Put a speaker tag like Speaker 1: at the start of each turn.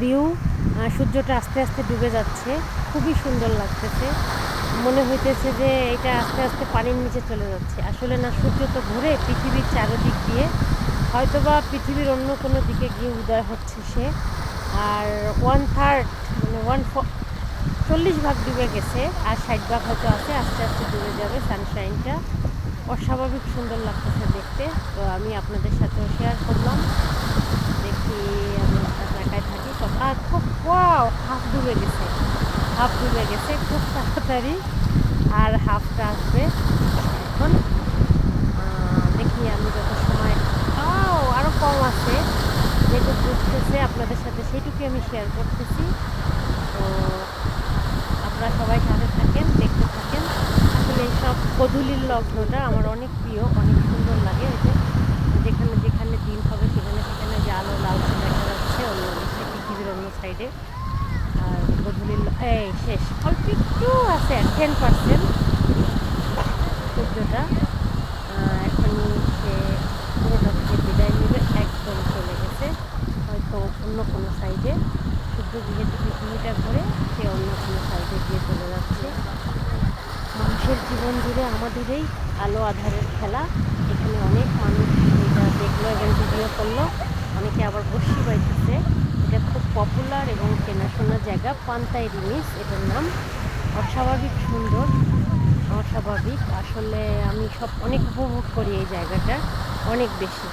Speaker 1: View সূর্যটা আস্তে আস্তে ডুবে যাচ্ছে। খুবই সুন্দর লাগতেছে। মনে হইতেছে যে এটা আস্তে আস্তে পানির নিচে চলে যাচ্ছে। আসলে না, সূর্য তো ঘুরে পৃথিবীর চারদিক দিয়ে। হয়তোবা পৃথিবীর অন্য কোনো দিকে গিয়ে উদয় হচ্ছে সে। আর ওয়ান থার্ড মানে ওয়ান চল্লিশ ভাগ ডুবে গেছে। আর ষাট ভাগ হয়তো আছে, আস্তে আস্তে ডুবে যাবে সানশাইনটা অস্বাভাবিক সুন্দর লাগতেছে দেখতে। তো আমি আপনাদের সাথেও শেয়ার করলাম দেখি আমি একাই থাকি সব আর খুব ওয়াও হাফ ডুবে গেছে। হাফ ডুবে গেছে খুব তাড়াতাড়ি। আর হাফটা আসবে এখন। দেখি আমি যত সময় আও আরও কম আছে। যেটুকু বুঝতেছে আপনাদের সাথে সেটুকু আমি শেয়ার করতেছি। তো আপনারা সবাই সাথে থাকেন, দেখতে থাকেন। আসলে এইসব কদুলির লগ্নটা আমার অনেক প্রিয়, অনেক সুন্দর লাগে যে। যেখানে যেখানে দিন হবে সেখানে সেখানে যে আলো লালচে দেখা যাচ্ছে, অন্য পৃথিবীর অন্য সাইডে আর এই শেষ। অল্প একটু আছে টেন পার্সেন্ট সূর্যটা। আহ, এখনই সে পুরোটা থেকে বিদায় নেবে একদম চলে গেছে। হয়তো অন্য কোনো সাইডে সূর্য যেহেতু পৃথিবীটা ঘুরে সে অন্য কোনো সাইডে গিয়ে চলে যাচ্ছে। মানুষের জীবন জুড়ে আমাদের এই আলো আধারের খেলা। এখানে অনেক মানুষ এটা দেখল এবং ভিডিও করল। অনেকে আবার বসি পাইতেছে এটা খুব পপুলার এবং চেনাশোনা জায়গা, পান্তাই রিমিস, এটার নাম। অস্বাভাবিক সুন্দর, অস্বাভাবিক। আসলে আমি সব অনেক উপভোগ করি এই জায়গাটা, অনেক বেশি।